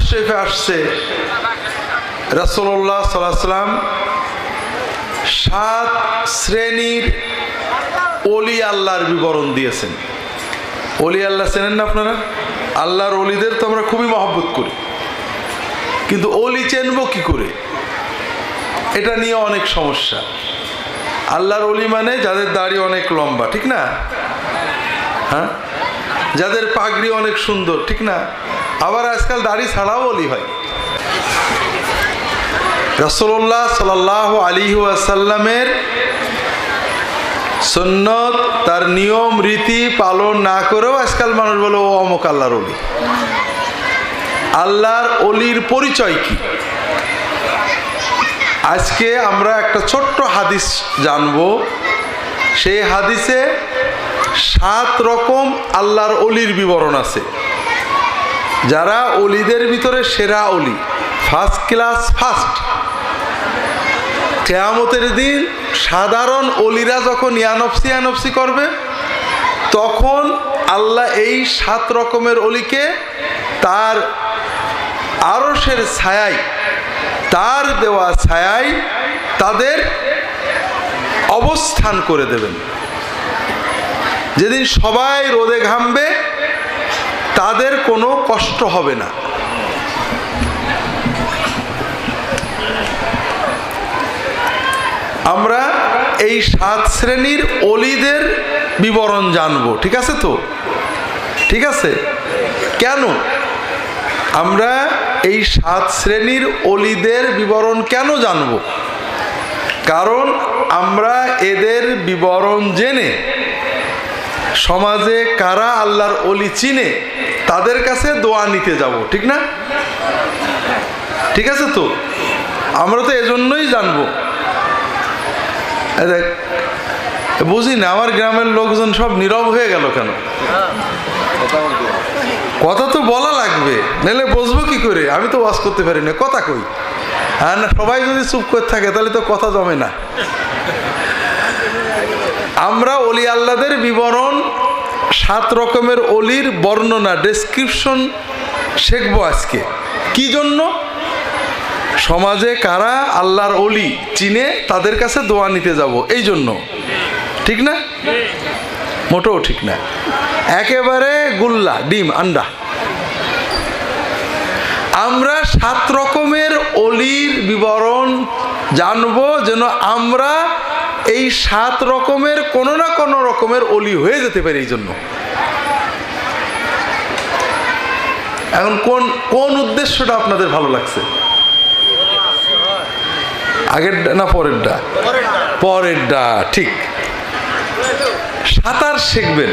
শরীফে আসছে। রাসূলুল্লাহ সাল্লাম সাত শ্রেণির অলি আল্লাহর বিবরণ দিয়েছেন। অলি আল্লাহ চেনেন না আপনারা? আল্লাহর অলিদের তো আমরা খুবই মহব্বত করি। কিন্তু অলি চেনব কি করে? এটা নিয়ে অনেক সমস্যা। আল্লাহর অলি মানে যাদের দাড়ি অনেক লম্বা, ঠিক না? হ্যাঁ? যাদের পাগড়ি অনেক সুন্দর, ঠিক না? আবার আজকাল দাড়ি ছাড়াও অলি হয় রসল্লাহ সাল আলী আসাল্লামের সন্ন্যত তার নিয়ম, রীতি পালন না করেও আজকাল মানুষ বলে, ও অমক আল্লাহর অলি আল্লাহর অলির পরিচয় কি? আজকে আমরা একটা ছোট্ট হাদিস জানব। সেই হাদিসে সাত রকম আল্লাহর অলির বিবরণ আছে। যারা অলিদের ভিতরে সেরা অলি ফার্স্ট ক্লাস ফার্স্ট কেয়ামতের দিন সাধারণ অলিরা যখন ইয়ানফসি ইয়ানফসি করবে, তখন আল্লাহ এই সাত রকমের অলিকে তার আরসের ছায়ায়, তার দেওয়া ছায়ায় তাদের অবস্থান করে দেবেন। যেদিন সবাই রোদে ঘামবে তাদের কোনো কষ্ট হবে না। আমরা এই সাত শ্রেণির অলিদের বিবরণ জানব, ঠিক আছে তো? ঠিক আছে? কেন? আমরা এই সাত শ্রেণির অলিদের বিবরণ কেন জানব? কারণ আমরা এদের বিবরণ জেনে সমাজে কারা আল্লাহর অলি চিনে, তাদের কাছে দোয়া নিতে যাব, ঠিক না? ঠিক আছে তো? আমরা তো এজন্যই জানব। দেখ, বুঝি না, আমার গ্রামের লোকজন সব নীরব হয়ে গেল কেন? কথা তো বলা লাগবে, নাহলে বসবো কি করে? আমি তো ওয়াজ করতে পারি না, কথা কই। আর না, সবাই যদি চুপ করে থাকে, তাহলে তো কথা জমে না। আমরা অলি আল্লাদের বিবরণ সাত রকমের অলির বর্ণনা ডেসক্রিপশন শিখব আজকে। কি জন্য? সমাজে কারা আল্লাহর অলি চিনে তাদের কাছে দোয়া নিতে যাব, এই জন্য। ঠিক না? মোটেও ঠিক না। একেবারে গুল্লা, ডিম, আন্ডা। আমরা সাত রকমের অলির বিবরণ জানব যেন আমরা এই সাত রকমের কোনো না কোনো রকমের অলি হয়ে যেতে পারে এই জন্য। এখন কোন কোন উদ্দেশ্যটা আপনাদের ভালো লাগছে? আগেরটা না পরেরটা? পরেরটা, ঠিক। সাঁতার শিখবেন।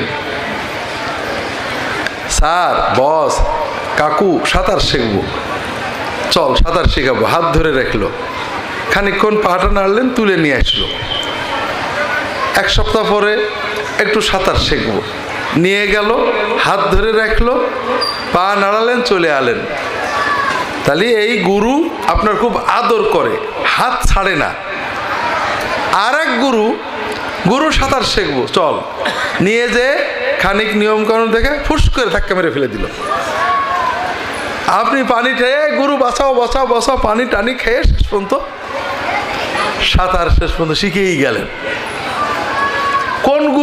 স্যার, বস, কাকু, সাঁতার শিখব। চল, সাঁতার শেখাবো। হাত ধরে রাখল। খানিকক্ষণ পাহাটা নাড়লেন, তুলে নিয়ে আসলো। এক সপ্তাহ পরে একটু সাঁতার শিখব। নিয়ে গেল, হাত ধরে রাখল, পা নাড়ালেন, চলে আলেন। তাহলে এই গুরু আপনার খুব আদর করে, হাত ছাড়ে না। আর এক গুরু গুরু সাঁতার শিখব, চল। নিয়ে যে খানিক নিয়মকানুন দেখে ফুস করে ধাক্কা মেরে ফেলে দিল। আপনি পানি খেয়ে, গুরু বাঁচাও বাঁচাও বাঁচাও, পানি টানি খেয়ে শেষ পর্যন্ত সাঁতার শেষ পর্যন্ত শিখেই গেলেন।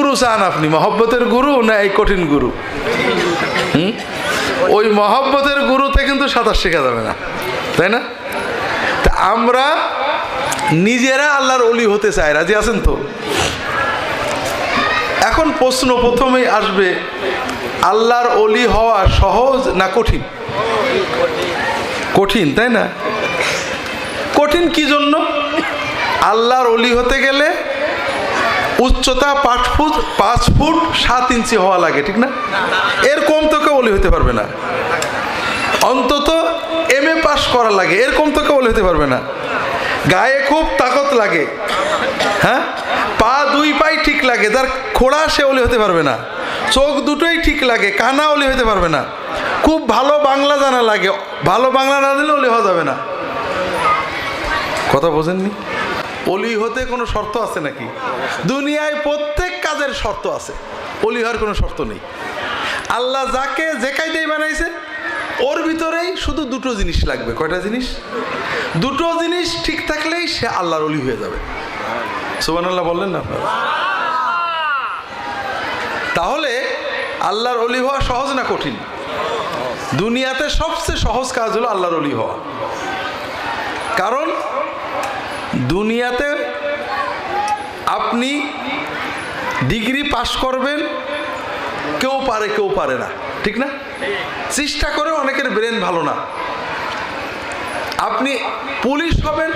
গুরু চান আপনি? মহব্বতের গুরু না এই কঠিন গুরু? হুম? ওই মহব্বতের গুরুতে কিন্তু সাঁতার শেখা যাবে না। তাই না? তা আমরা নিজেরা আল্লাহর অলি হতে চাই। রাজি আছেন তো? এখন প্রশ্ন প্রথমেই আসবে, আল্লাহর অলি হওয়া সহজ না কঠিন? কঠিন, তাই না? কঠিন কি জন্য? আল্লাহর অলি হতে গেলে উচ্চতা পাঁচ ফুট পাঁচ ফুট সাত ইঞ্চি হওয়া লাগে, ঠিক না? এর কম তো কেউ অলি হতে পারবে না। অন্তত এম এ পাস করা লাগে, এর কম তো কেউ অলি হতে পারবে না। গায়ে খুব তাকত লাগে হ্যাঁ? পা দুই পাই ঠিক লাগে তার খোড়া সে অলি হতে পারবে না। চোখ দুটোই ঠিক লাগে, কানা অলি হতে পারবে না। খুব ভালো বাংলা জানা লাগে, ভালো বাংলা না দিলে অলি হওয়া যাবে না। কথা বোঝেননি? অলি হতে কোনো শর্ত আছে নাকি? দুনিয়ায় প্রত্যেক কাজের শর্ত আছে। অলি হওয়ার কোনো শর্ত নেই। আল্লাহ যাকে যে কায়দায় বানাইছে ওর ভিতরেই শুধু দুটো জিনিস লাগবে। কয়টা জিনিস? দুটো জিনিস ঠিক থাকলেই সে আল্লাহর অলি হয়ে যাবে। সুবান আল্লাহ বললেন না আপনারা? তাহলে আল্লাহর অলি হওয়া সহজ না কঠিন? দুনিয়াতে সবচেয়ে সহজ কাজ হলো আল্লাহর অলি হওয়া। কারণ দুনিয়াতে আপনি ডিগ্রি পাশ করবেন, কেউ পারে কেউ পারে না। ঠিক না? চেষ্টা করে অনেকের ব্রেন ভালো না। আপনি পুলিশ হবেন,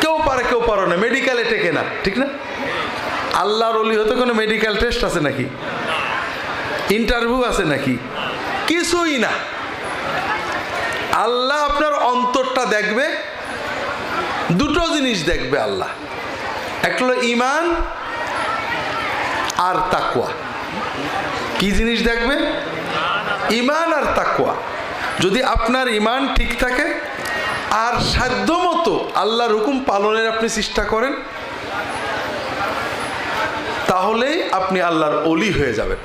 কেউ পারে কেউ পারে না, মেডিকেলে টেকে না। ঠিক না? আল্লাহর অলি হতে কোনো মেডিকেল টেস্ট আছে নাকি? ইন্টারভিউ আছে নাকি? কিছুই না। আল্লাহ আপনার অন্তরটা দেখবে দুটো জিনিস দেখবে আল্লাহ। একটা হলো ইমান আর তাকুয়া কি জিনিস দেখবে? ইমান আর তাকুয়া যদি আপনার ইমান ঠিক থাকে, আর সাধ্যমতো আল্লাহর হুকুম পালনের আপনি চেষ্টা করেন, তাহলেই আপনি আল্লাহর অলি হয়ে যাবেন।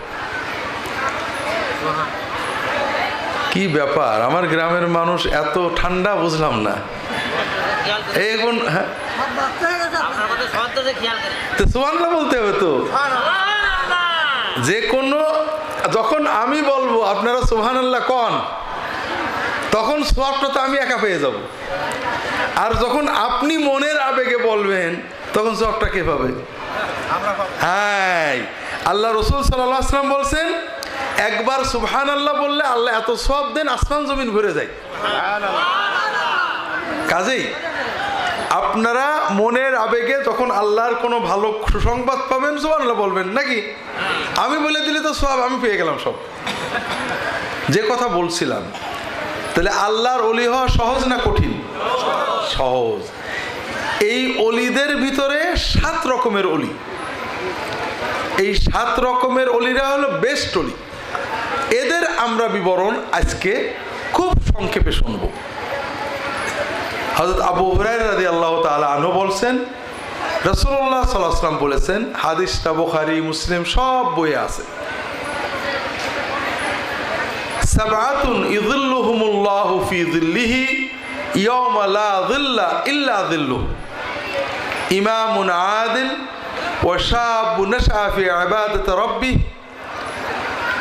কি ব্যাপার? আমার গ্রামের মানুষ এত ঠান্ডা, বুঝলাম না। এখন হ্যাঁ। তো সুবহানাল্লাহ বলতে হবে তো? যে কোনো যখন আমি বলব আপনারা সুহান আল্লাহ কন তখন সোয়াবটা তো আমি একা পেয়ে যাব। আর যখন আপনি মনের আবেগে বলবেন তখন সোয়াবটা কে পাবে? হ্যাঁ আল্লাহ রসুল সাল্লাহ আসলাম বলছেন একবার সুবহান আল্লাহ বললে আল্লাহ এত সব দেন আসমান জমিন ভরে যায়। কাজেই আপনারা মনের আবেগে যখন আল্লাহর কোনো ভালো সুসংবাদ পাবেন, সুবহানাল্লাহ বলবেন, নাকি? আমি বলে দিলে তো সব, আমি পেয়ে গেলাম সব। যে কথা বলছিলাম, তাহলে আল্লাহর অলি হওয়া সহজ না কঠিন? সহজ। এই অলিদের ভিতরে সাত রকমের অলি এই সাত রকমের অলিরা হলো বেস্ট অলি এদের আমরা বিবরণ আজকে খুব সংক্ষেপে শুনব। হজরত আবু হুরাই রাদি আল্লাহ তালা আনু বলছেন রসুল্লাহ সাল্লাম বলেছেন হাদিসটা বোখারি মুসলিম সব বইয়ে আছে সাবাতুন ইযিল্লুহুমুল্লাহু ফি যিল্লিহি ইয়াওমা লা যিল্লা ইল্লা যিল্লুহু ইমামুন আদিল ওয়া শাবুন নাশআ ফি ইবাদাতি রাব্বিহি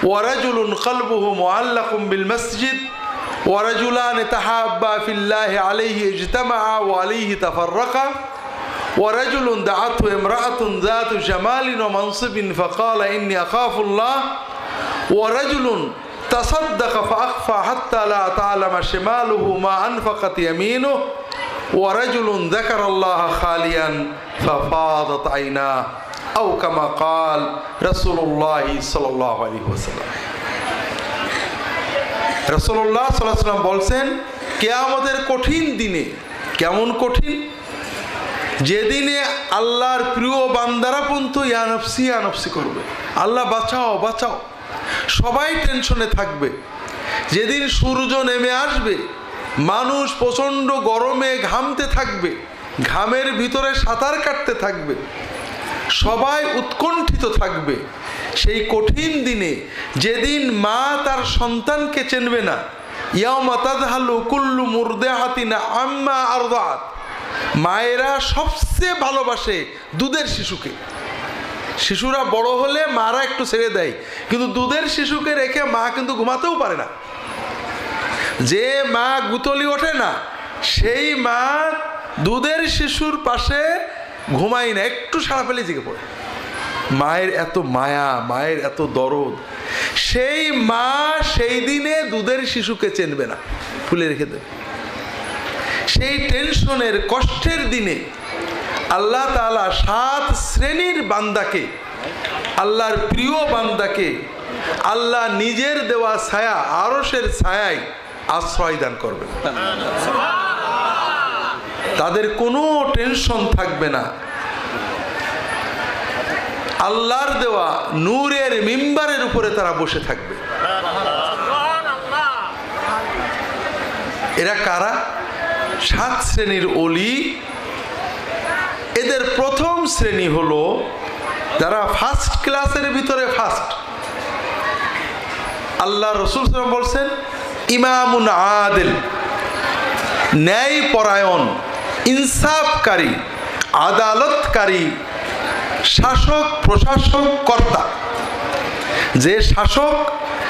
ورجل قلبه معلق بالمسجد ورجلان تحابا في الله عليه اجتمعا وعليه تفرقا. ورجل دعته امرأة ذات جمال ومنصب فقال إني أخاف الله. ورجل تصدق فأخفى حتى لا تعلم شماله ما أنفقت يمينه. ورجل ذكر الله خاليا ففاضت عيناه. أو كما قال رسول الله صلى الله عليه وسلم. রসল্লাহ সাল্লাম বলছেন, কেয়ামতের কঠিন দিনে, কেমন কঠিন? যেদিনে আল্লাহর প্রিয় বান্দারা পর্যন্ত ইয়ানফসি ইয়ানফসি করবে। আল্লাহ বাঁচাও বাঁচাও। সবাই টেনশনে থাকবে। যেদিন সূর্য নেমে আসবে, মানুষ প্রচণ্ড গরমে ঘামতে থাকবে, ঘামের ভিতরে সাঁতার কাটতে থাকবে। সবাই উৎকণ্ঠিত থাকবে। সেই কঠিন দিনে যেদিন মা তার সন্তানকে চেনবে না ইয়াও মাতাদহালু কুল্লু মুরদেহাতিনা আম্মা আরদাত। মায়েরা সবচেয়ে ভালোবাসে দুধের শিশুকে। শিশুরা বড় হলে মারা একটু ছেড়ে দেয়, কিন্তু দুধের শিশুকে রেখে মা কিন্তু ঘুমাতেও পারে না। যে মা গুতলি ওঠে না, সেই মা দুধের শিশুর পাশে ঘুমাই না, একটু সারা ফেলে জেগে পড়ে। মায়ের এত মায়া, মায়ের এত দরদ। সেই মা সেই দিনে দুধের শিশুকে চেনবে না, ফুলে রেখে দেবে। সেই টেনশনের, কষ্টের দিনে আল্লাহ তালা সাত শ্রেণির বান্দাকে, আল্লাহর প্রিয় বান্দাকে, আল্লাহ নিজের দেওয়া ছায়া আরসের ছায়ায় আশ্রয় দান করবেন। তাদের কোনো টেনশন থাকবে না। আল্লাহর দেওয়া নূরের মিম্বারের উপরে তারা বসে থাকবে। এরা কারা? সাত শ্রেণির অলি এদের প্রথম শ্রেণি হলো যারা ফার্স্ট ক্লাসের ভিতরে ফার্স্ট আল্লাহ রসুল বলছেন, ইমামুন আদেল ন্যায় পরায়ণ ইনসাফকারী, আদালতকারী শাসক, প্রশাসক, কর্তা। যে শাসক,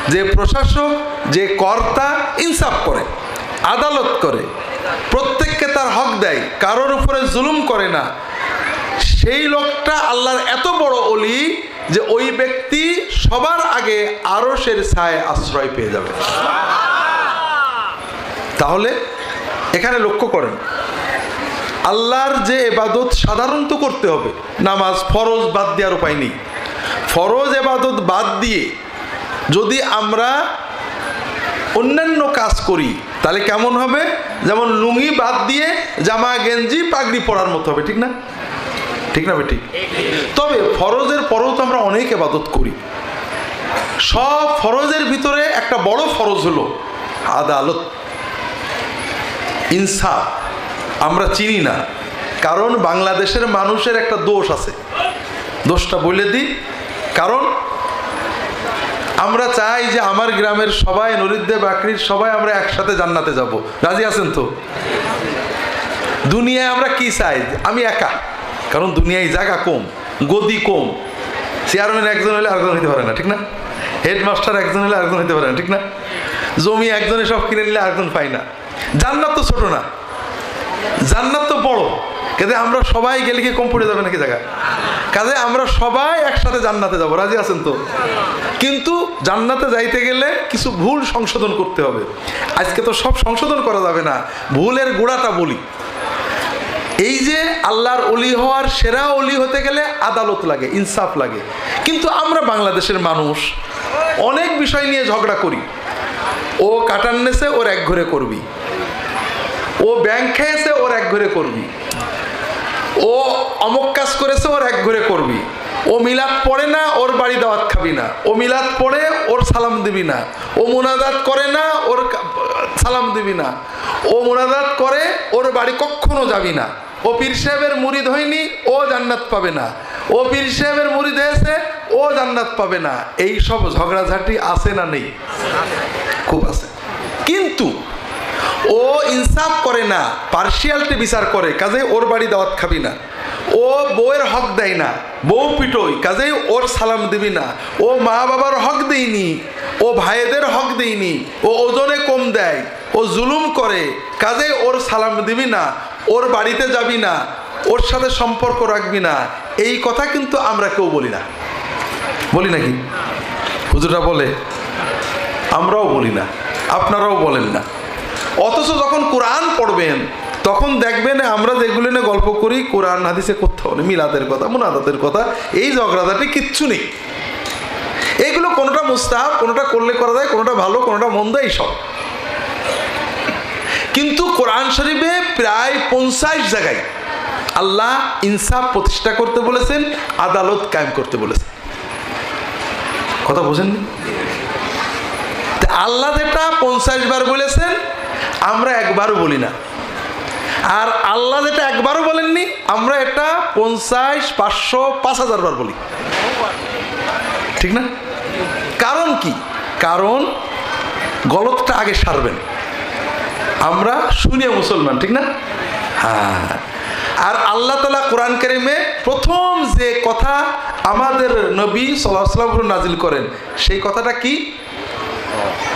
যে প্রশাসক, যে কর্তা ইনসাফ করে, আদালত করে, প্রত্যেককে তার হক দেয়, কারোর উপরে জুলুম করে না, সেই লোকটা আল্লাহর এত বড় অলি যে ওই ব্যক্তি সবার আগে আরশের ছায় আশ্রয় পেয়ে যাবে। তাহলে এখানে লক্ষ্য করেন আল্লাহর যে এবাদত সাধারণত করতে হবে। নামাজ, ফরজ বাদ দেওয়ার উপায় নেই। ফরজ এবাদত বাদ দিয়ে যদি আমরা অন্যান্য কাজ করি, তাহলে কেমন হবে? যেমন লুঙ্গি বাদ দিয়ে জামা, গেঞ্জি, পাগড়ি পরার মতো হবে, ঠিক না? ঠিক না ঠিক? তবে ফরজের পরেও তো আমরা অনেক এবাদত করি। সব ফরজের ভিতরে একটা বড় ফরজ হলো আদালত, ইনসাফ। আমরা চিনি না। কারণ বাংলাদেশের মানুষের একটা দোষ আছে। দোষটা বলে দিই। কারণ আমরা চাই যে আমার গ্রামের সবাই নরিদ্দে বাকরির সবাই আমরা একসাথে জান্নাতে যাব। রাজি আছেন তো? দুনিয়ায় আমরা কি চাই? আমি একা। কারণ দুনিয়ায় জায়গা কম, গদি কম। চেয়ারম্যান একজন হলে আরেকজন হইতে পারে না, ঠিক না? হেডমাস্টার একজন হলে আরেকজন হইতে পারে না, ঠিক না? জমি একজনে সব কিনে নিলে আরেকজন পাই না। জান্নাত তো ছোট না। জান্নাত তো বড়। কিন্তু আমরা সবাই গেলে কি কম পড়ে যাবে নাকি জায়গা? কাজে আমরা সবাই একসাথে জান্নাতে যাব, রাজি আছেন তো? কিন্তু জান্নাতে যাইতে গেলে কিছু ভুল সংশোধন করতে হবে। আজকে তো সব সংশোধন করা যাবে না, ভুলের গোড়াটা বলি। এই যে আল্লাহর অলি হওয়ার সেরা অলি হতে গেলে আদালত লাগে, ইনসাফ লাগে। কিন্তু আমরা বাংলাদেশের মানুষ, অনেক বিষয় নিয়ে ঝগড়া করি। ও কাটান নেছে, ওর এক ঘরে করবি। ও ব্যাংক খেয়েছে ওর এক ঘরে করবি। ও অমক কাজ করেছে, ওর এক ঘরে করবি। ও মিলাদ পড়ে না, ওর বাড়ি দাওয়াত খাবি না। ও মিলাদ পড়ে, ওর সালাম দিবি না। ও মোনাজাত করে না, ওর সালাম দিবি না। ও মোনাজাত করে, ওর বাড়ি কখনো যাবি না। ও পীর সাহেবের মুরিদ হয়নি, ও জান্নাত পাবে না। ও পীর সাহেবের মুরিদ হয়েছে, ও জান্নাত পাবে না। এই সব ঝগড়াঝাটি আছে না নেই? খুব আছে। কিন্তু ইনসাফ করে না পার্সিয়ালটি বিচার করে কাজে ওর বাড়ি দাওয়াত খাবি না। ও বউয়ের হক দেয় না, বউ পিটোই কাজেই ওর সালাম দিবি না। ও মা বাবার হক দেয়নি, ও ভাইদের হক দেয়নি, ও ওজনে কম দেয়, ও জুলুম করে কাজে ওর সালাম দিবি না, ওর বাড়িতে যাবি না, ওর সাথে সম্পর্ক রাখবি না। এই কথা কিন্তু আমরা কেউ বলি না। বলি নাকি? হুজুরা বলে, আমরাও বলি না, আপনারাও বলেন না। অথচ যখন কোরআন পড়বেন, তখন দেখবেন আমরা যেগুলো নিয়ে গল্প করি, কোরআন, হাদিসে কোথাও নেই, মিলাদের কথা মুনাদাতের কথা, এই ঝগড়াঝাটি কিচ্ছু নেই। এইগুলো কোনোটা মুস্তাহাব, কোনোটা করলে করা যায়, কোনোটা ভালো, কোনোটা মন্দ এই সব কিন্তু কোরআন শরীফে প্রায় পঞ্চাশ জায়গায় আল্লাহ ইনসাফ প্রতিষ্ঠা করতে বলেছেন, আদালত কায়েম করতে বলেছেন। কথা বোঝেননি? আল্লাহ যেটা পঞ্চাশ বার বলেছেন আমরা একবারও বলি না। আর আল্লাহ যেটা একবারও বলেননি, আমরা এটা পঞ্চাশ, পাঁচশো, পাঁচ হাজার বার বলি। ঠিক না? কারণ কি? কারণ গলতটা আগে সারবেন। আমরা শুনিয়ে মুসলমান, ঠিক না? হ্যাঁ। আর আল্লাহ তালা কোরআন কারিমে প্রথম যে কথা আমাদের নবী সাল্লাম নাজিল করেন, সেই কথাটা কি?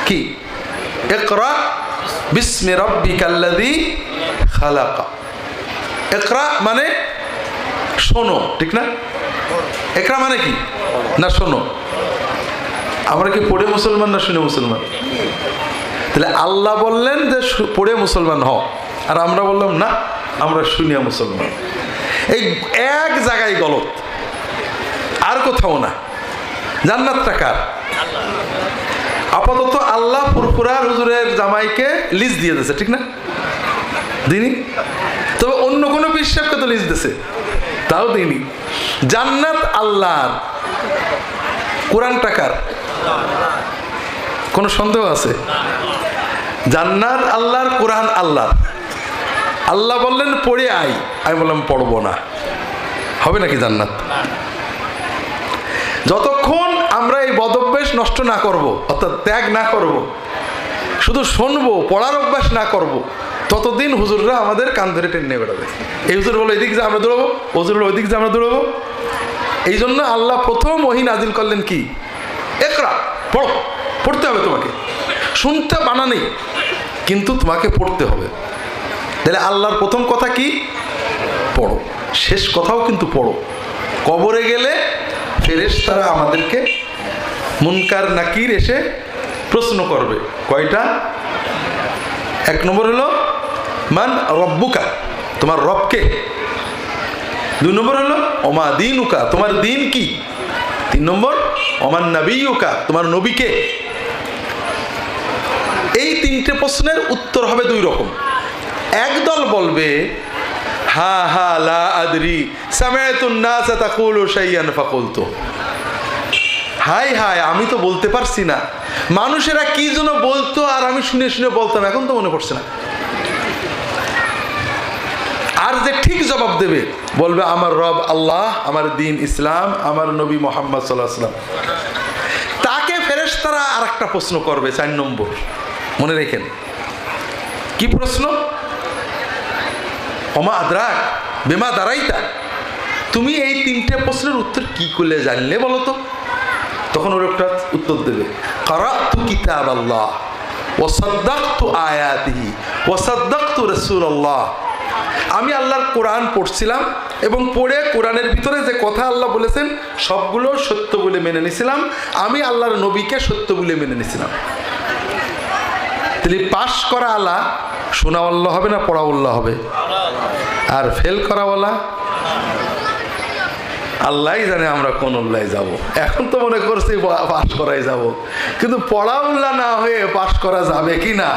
কি? একরা বিস্মে রব্বিকাল্লাযী খালাকা। একরা মানে শোনো, ঠিক না? একরা মানে কি? না, শোনো। আমরা কি পড়ে মুসলমান না শুনে মুসলমান? তাহলে আল্লাহ বললেন যে পড়ে মুসলমান হও। আর আমরা বললাম, না, আমরা শুনিয়া মুসলমান। এই এক জায়গায় গলত। আর কোথাও না। জান্নাতটা কার? আপাতত আল্লাহ পুরপুরার হুজুরের জামাইকে লিজ দিয়ে দিয়েছে, ঠিক না? দিনি? তবে অন্য কোনো বিশ্বাসকে তো লিজ দিছে তাও দিনি। জান্নাত আল্লাহর। কোরআন টাকার কোনো সন্দেহ আছে? জান্নাত আল্লাহর, কোরআন আল্লাহ আল্লাহ বললেন, পড়ে আই আমি বললাম, পড়ব না। হবে নাকি জান্নাত? যতক্ষণ আমরা এই বদভ্যাস নষ্ট না করব, অর্থাৎ ত্যাগ না করব, শুধু শুনব, পড়ার অভ্যাস না করব, ততদিন হুজুররা আমাদের কান ধরে টেনে বেড়াবে। এই হুজুর বলো এদিক যে আমরা দৌড়াবো, হুজুর বলো ওইদিক যে আমরা দৌড়াবো। এই জন্য আল্লাহ প্রথম ওহি নাজিল করলেন কি? একরা, পড়ো, পড়তে হবে তোমাকে। শুনতে বানা নেই, কিন্তু তোমাকে পড়তে হবে। তাহলে আল্লাহর প্রথম কথা কি? পড়ো। শেষ কথাও কিন্তু পড়ো। কবরে গেলে ফেরেশ তারা আমাদেরকে মুনকার নাকির এসে প্রশ্ন করবে। কয়টা? এক নম্বর হলো, মান রব্বুকা? তোমার রবকে? দুই নম্বর হলো অমা দিনুকা? তোমার দিন কি? তিন নম্বর অমান নাবিউকা তোমার নবীকে? এই তিনটে প্রশ্নের উত্তর হবে দুই রকম। একদল বলবে হা হা, লা আদরি সামায়াতুন নাস তাকুলু শাইয়ান ফাকুলতু। হাই হাই, আমি তো বলতে পারছি না। মানুষেরা কি যেন বলতো আর আমি শুনে শুনে বলতাম, এখন তো মনে পড়ছে না। আর যে ঠিক জবাব দেবে, বলবে, আমার রব আল্লাহ, আমার দিন ইসলাম, আমার নবী মোহাম্মদ সাল্লাহ তাকে তাকে ফেরেশতারা আর একটা প্রশ্ন করবে, চার নম্বর। মনে রেখেন। কি প্রশ্ন? অমা আদ্রাক, বেমা দাঁড়াইতা তুমি এই তিনটে প্রশ্নের উত্তর কি করলে জানলে বলো তো? তখন ওর একটা উত্তর দেবে, কারাতু কিতাব আল্লাহ ওসাদ্দাক্তু আয়াতিহি ওসাদ্দাক্তু রসুল্লাহ আমি আল্লাহর কোরআন পড়ছিলাম এবং পড়ে কোরআনের ভিতরে যে কথা আল্লাহ বলেছেন, সবগুলো সত্য বলে মেনে নিছিলাম। আমি আল্লাহর নবীকে সত্য বলে মেনে নিছিলাম। তাহলে পাশ করা আলা আল্লাহ হবে না পড়াওয়াল্লা হবে? আর ফেল করাওয়ালা? আল্লাহ জানে আমরা কোন উল্লায় যাব। এখন তো মনে করছি পাশ করাই যাব। কিন্তু পড়া উল্লাহ না হয়ে পাশ করা যাবে কি না,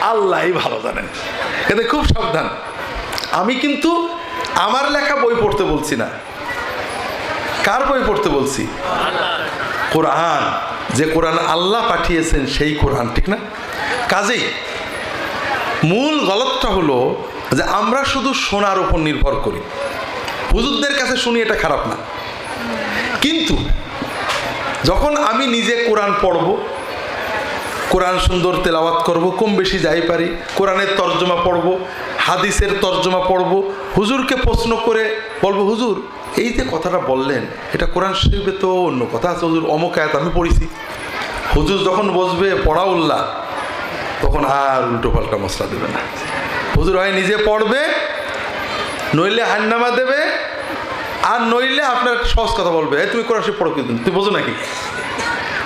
আল্লাহই ভালো জানেন। এতে খুব সাবধান। আমি কিন্তু আমার লেখা বই পড়তে বলছি না। কার বই পড়তে বলছি? কোরআন। যে কোরআন আল্লাহ পাঠিয়েছেন, সেই কোরআন, ঠিক না? কাজেই মূল গলতটা হলো যে আমরা শুধু শোনার উপর নির্ভর করি। হুজুরদের কাছে শুনি এটা খারাপ না। কিন্তু যখন আমি নিজে কোরআন পড়ব, কোরআন সুন্দর তেলাওয়াত করব, কম বেশি যাই পারি, কোরআনের তর্জমা পড়ব, হাদিসের তর্জমা পড়ব, হুজুরকে প্রশ্ন করে বলব, হুজুর, এই যে কথাটা বললেন, এটা কোরআন শরীফে তো অন্য কথা আছে, হুজুর, অমুক আয়াত আমি পড়েছি। হুজুর যখন বসবে, পড়া উল্লাহ, তখন আর উল্টো পাল্টা মশলা দেবে না। হুজুর হয় নিজে পড়বে, নইলে হান্নামা দেবে, আর নইলে আপনার সহজ কথা বলবে। "এই তুমি কোরআন শরীফ পড়ো কিন্তু তুই বোঝো নাকি?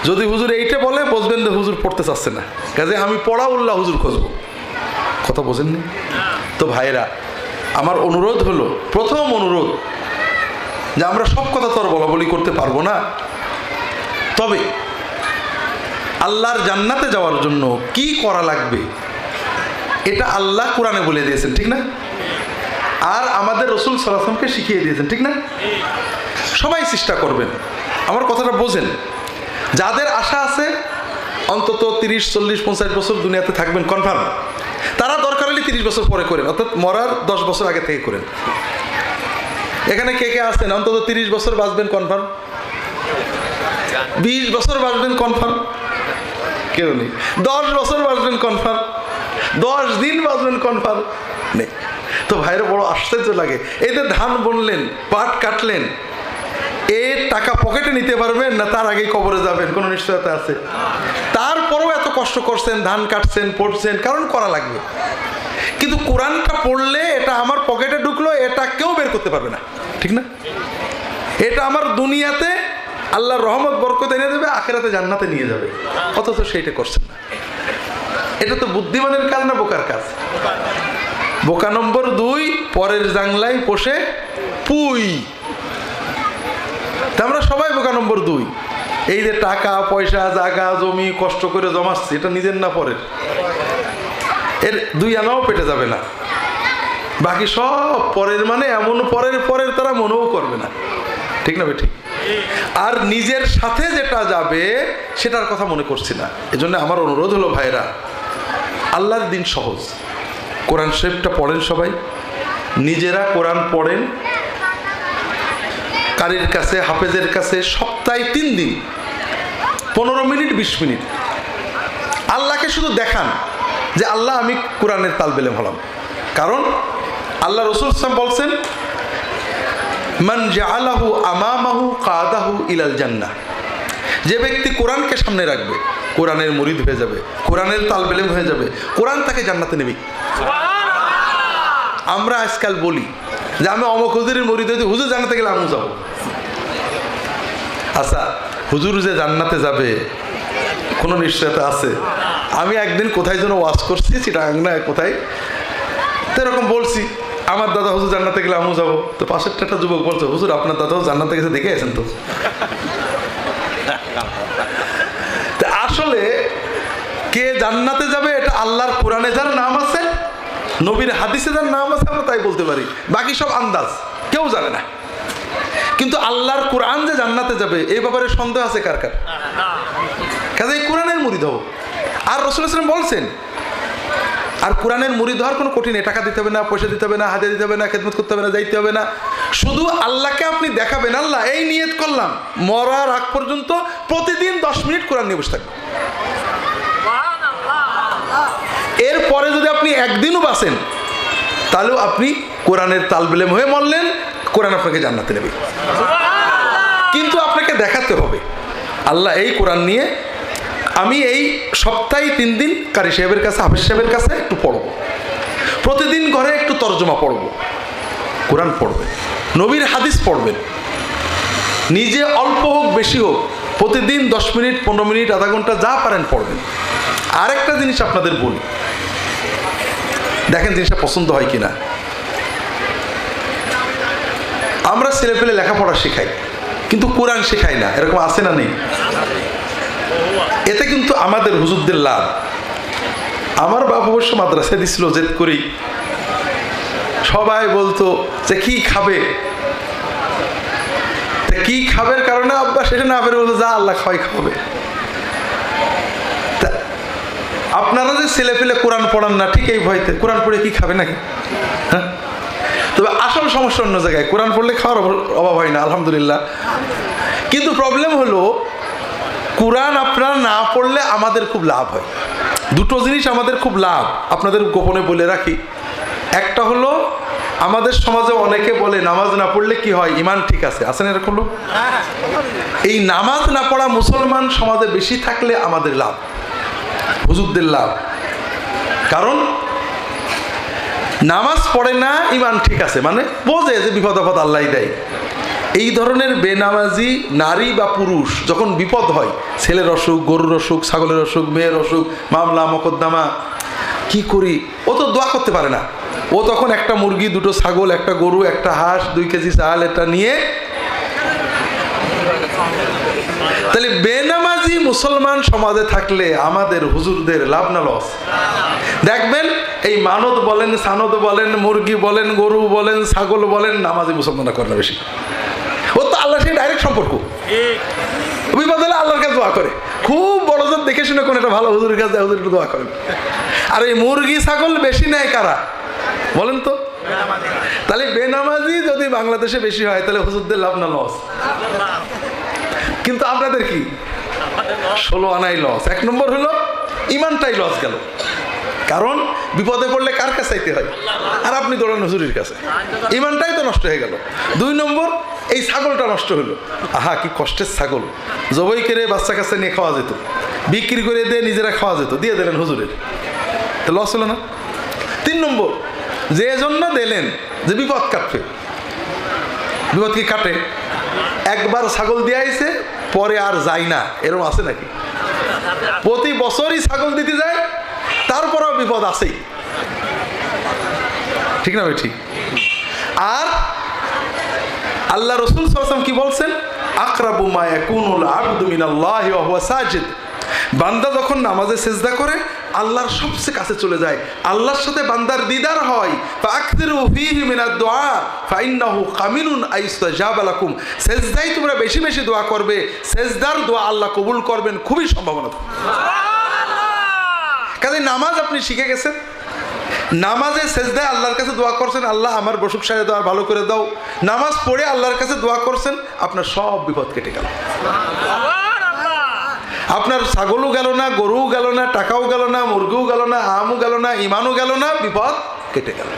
যদি হুজুর এইটা বলে, বুঝবেন যে হুজুর পড়তে চাচ্ছে না। কাজে আমি পড়া উল্লাহ হুজুর খুঁজবো। কথা বোঝেননি? তো ভাইরা আমার অনুরোধ হলো, প্রথম অনুরোধ, যে আমরা সব কথা তো আর বলা বলি করতে পারব না। তবে, আল্লাহর জান্নাতে যাওয়ার জন্য কি করা লাগবে? এটা আল্লাহ কোরআনে বলে দিয়েছেন, ঠিক না? আর আমাদের রসুল সালাসমকে শিখিয়ে দিয়েছেন, ঠিক না? সবাই চেষ্টা করবেন। আমার কথাটা বোঝেন। যাদের আশা আছে, অন্তত তিরিশ, চল্লিশ, পঞ্চাশ বছর দুনিয়াতে থাকবেন কনফার্ম তারা দরকার হলে তিরিশ বছর পরে করেন, অর্থাৎ মরার দশ বছর আগে থেকে করেন। এখানে কে কে আছেন? অন্তত তিরিশ বছর বাঁচবেন কনফার্ম বিশ বছর বাঁচবেন কনফার্ম কেউ নেই। দশ বছর বাঁচবেন কনফার্ম দশ দিন বাঁচবেন কনফার্ম নেই। তো ভাইয়ের বড় আশ্চর্য লাগে। যে ধান বনলেন, পাট কাটলেন এর টাকা পকেটে নিতে পারবেন না তার আগেই কবরে যাবেন? কোনো নিশ্চয়তা আছে? তারপরেও এত কষ্ট করছেন, ধান কাটছেন, পড়ছেন, কারণ করা লাগবে। কিন্তু কোরআনটা পড়লে এটা আমার পকেটে ঢুকলো, এটা কেউ বের করতে পারবে না। ঠিক না? এটা আমার দুনিয়াতে আল্লাহর রহমত, বরকত এনে দেবে, আখেরাতে জান্নাতে নিয়ে যাবে। অথচ সেইটা করছেন না। এটা তো বুদ্ধিমানের কাজ না বোকার কাজ? বোকা নম্বর দুই, পরের জাংলায় বসে পুই। আমরা সবাই বোকা নম্বর দুই। এই যে টাকা, পয়সা, জায়গা, জমি কষ্ট করে জমাচ্ছি, এটা নিজের না পরের? এর দুই আনাও পেটে যাবে না। বাকি সব পরের মানে এমন পরের পরের তারা মনেও করবে না। ঠিক না ঠিক আর নিজের সাথে যেটা যাবে, সেটার কথা মনে করছি না। এজন্য আমার অনুরোধ হলো ভাইরা আল্লাহর দিন সহজ। কোরআন শরীফটা পড়েন সবাই। নিজেরা কোরআন পড়েন। কারির কাছে, হাফেজের কাছে সপ্তাহে তিন দিন, পনেরো মিনিট, বিশ মিনিট। আল্লাহকে শুধু দেখান যে, আল্লাহ, আমি কোরআনের তাল বেলেম হলাম। কারণ আল্লাহ রসুল ইসলাম বলছেন, মান জাআলাহু আমামাহু কাদাহু ইলাল জান্নাহ। যে ব্যক্তি কোরআনকে সামনে রাখবে কোরআনের মরিদ হয়ে যাবে কোরআনের তালবেলেম হয়ে যাবে কোরআন তাকে জান্নাতে নেবে। আমরা আজকাল বলি যে আমি অমক হুজুরের মরিদ হয়েছি হুজুর জান্নাতে গেলে আমিও যাব। আচ্ছা হুজুর যে জান্নাতে যাবে কোনো নিশ্চয়তা আছে? আমি একদিন কোথায় যেন ওয়াশ করছি সেটা না কোথায়? তো এরকম বলছি আমার দাদা হুজুর জান্নাতে গেলে আমিও যাব। তো পাশের একটা যুবক বলছে হুজুর আপনার দাদাও জান্নাতে গেছে দেখে আছেন তা? আসলে কে জান্নাতে যাবে এটা আল্লাহর কোরআনে যার নাম আছে, নবীর হাদিসে যার নাম আছে, আমরা তাই বলতে পারি। বাকি সব আন্দাজ, কেউ জানে না। কিন্তু আল্লাহর কোরআন যে জান্নাতে যাবে এই ব্যাপারে সন্দেহ আছে কার কার? কাজে কোরআনের মুড়ি ধব আর রসুল ইসলাম বলছেন আর কোরআনের মুড়ি হওয়ার কোনো কঠিন। টাকা দিতে হবে না, পয়সা দিতে হবে না, হাতে দিতে হবে না, খেদমত করতে হবে না, যাইতে হবে না। শুধু আল্লাহকে আপনি দেখাবেন, আল্লাহ, এই নিয়ত করলাম। মরার আগ পর্যন্ত প্রতিদিন দশ মিনিট কোরআন নিয়ে বসে থাকবেন। এরপরে যদি আপনি একদিনও বাসেন তাহলেও আপনি কোরআনের তালবেলেম হয়ে মরলেন, কোরআন আপনাকে জান্নাতে নেবে। কিন্তু আপনাকে দেখাতে হবে, আল্লাহ এই কোরআন নিয়ে আমি এই সপ্তাহে তিন দিন কারি সাহেবের কাছে, হাফিজ সাহেবের কাছে একটু পড়ব। প্রতিদিন ঘরে একটু তর্জমা পড়ব। কোরআন পড়বেন নবীর হাদিস পড়বেন নিজে অল্প হোক, বেশি হোক, প্রতিদিন দশ মিনিট, পনেরো মিনিট, আধা ঘণ্টা যা পারেন পড়বেন। আরেকটা জিনিস আপনাদের বলি। দেখেন জিনিসটা পছন্দ হয় কিনা। আমরা ছেলে পেলে লেখাপড়া শেখাই, কিন্তু কোরআন শেখাই না। এরকম আছে না নেই? এতে কিন্তু আমাদের হুজুরদের লাভ। আমার বাবা অবশ্য মাদ্রাসায় দিছিল জেদ করেই। সবাই বলতো যে কি খাবে? কি খাবের কারণে আব্বা সেটা না পেরে বলতো, যা আল্লাহ খাওয়াই খাবে আপনারা যে ছেলে পেলে কোরআন পড়ান না, ঠিক এই ভয়তে। কোরআন পড়ে কি খাবে নাকি? হ্যাঁ? তবে আসল সমস্যা অন্য জায়গায়। কোরআন পড়লে খাওয়ার অভাব হয় না, আলহামদুলিল্লাহ। কিন্তু প্রবলেম হলো কোরআন আপনারা না পড়লে আমাদের খুব লাভ হয়। দুটো জিনিস আমাদের খুব লাভ। আপনাদের গোপনে বলে রাখি। একটা হলো, আমাদের সমাজে অনেকে বলে, নামাজ না পড়লে কি হয়? ইমান ঠিক আছে। আছেন এরকম লোক? এই নামাজ না পড়া মুসলমান সমাজে বেশি থাকলে আমাদের লাভ। হুজুরদের লাভ। কারণ, নামাজ পড়ে না, ইমান ঠিক আছে। মানে বোঝে যে বিপদ আপদ আল্লাহ দেয়। এই ধরনের বেনামাজি নারী বা পুরুষ যখন বিপদ হয়, ছেলের অসুখ, গরুর অসুখ, ছাগলের অসুখ, মেয়ের অসুখ, মামলা, মকদ্দমা, কি করি? ও তো দোয়া করতে পারে না। ও তখন একটা মুরগি, দুটো ছাগল, একটা গরু, একটা হাঁস, দুই কেজি চাল এটা নিয়ে তাহলে বেনামাজি মুসলমান সমাজে থাকলে আমাদের হুজুরদের লাভ না লস? দেখবেন, এই মানদ বলেন সানদ বলেন, মুরগি বলেন, গরু বলেন, ছাগল বলেন, নামাজি মুসলমানরা করে না বেশি। ও তো আল্লাহ সেই ডাইরেক্ট সম্পর্ক। বিপদ হলে আল্লাহর কাছে দোয়া করে। খুব বড় জোর দেখে শুনে কোন একটা ভালো হুজুরের কাছে হুজুর দোয়া করেন আর এই মুরগি ছাগল বেশি নেয় কারা? বলেন তো। তাহলে বেনামাজি যদি বাংলাদেশে বেশি হয় তাহলে হুজুরদের লাভ না লস কিন্তু আপনাদের কি? ষোলো আনাই লস এক নম্বর হলো ইমানটাই লস গেল। কারণ বিপদে পড়লে কার কাছে চাইতে হয়? আর আপনি দৌড়ান হুজুরির কাছে। ইমানটাই তো নষ্ট হয়ে গেল। দুই নম্বর, এই ছাগলটা নষ্ট হলো। আহা, কি কষ্টের ছাগল। জবই করে বাচ্চা কাছে নিয়ে খাওয়া যেত। বিক্রি করে দিয়ে নিজেরা খাওয়া যেত। দিয়ে দিলেন হুজুরের। তো লস হলো না? তিন নম্বর, যে জন্য দিলেন যে বিপদ কাটবে। বিপদ কি কাটে? একবার ছাগল দিয়ে আইছে, পরে আর যায় না। এরকম আছে নাকি? প্রতি বছরই ছাগল দিতে যায় তারপরেও বিপদ আছেই। ঠিক না ভাই, ঠিক? আর আল্লাহ রসুল সাল্লাম কি বলছেন? আকরাবু মা ইয়াকুনুল আবদু মিনাল্লাহি ওয়া সাজিদ। বান্দা যখন নামাজে সেজদা করে, আল্লাহর সবচেয়ে কাছে চলে যায়। আল্লাহর সাথে বান্দার দিদার হয়। সেজদাই তোমরা বেশি বেশি দোয়া করবে। সেজদার দোয়া আল্লাহ কবুল করবেন। খুবই সম্ভাবনা কাজে নামাজ আপনি শিখে গেছেন? নামাজে শেষ দেয় আল্লাহর কাছে দোয়া করছেন, আল্লাহ আমার বসুক সাহেব দাও, আর ভালো করে দাও। নামাজ পড়ে আল্লাহর কাছে দোয়া করছেন, আপনার সব বিপদ কেটে গেল। আপনার ছাগলও গেল না, গরুও গেল না, টাকাও গেল না, মুরগিও গেল না, আমও গেল না, ইমানও গেল না, বিপদ কেটে গেল।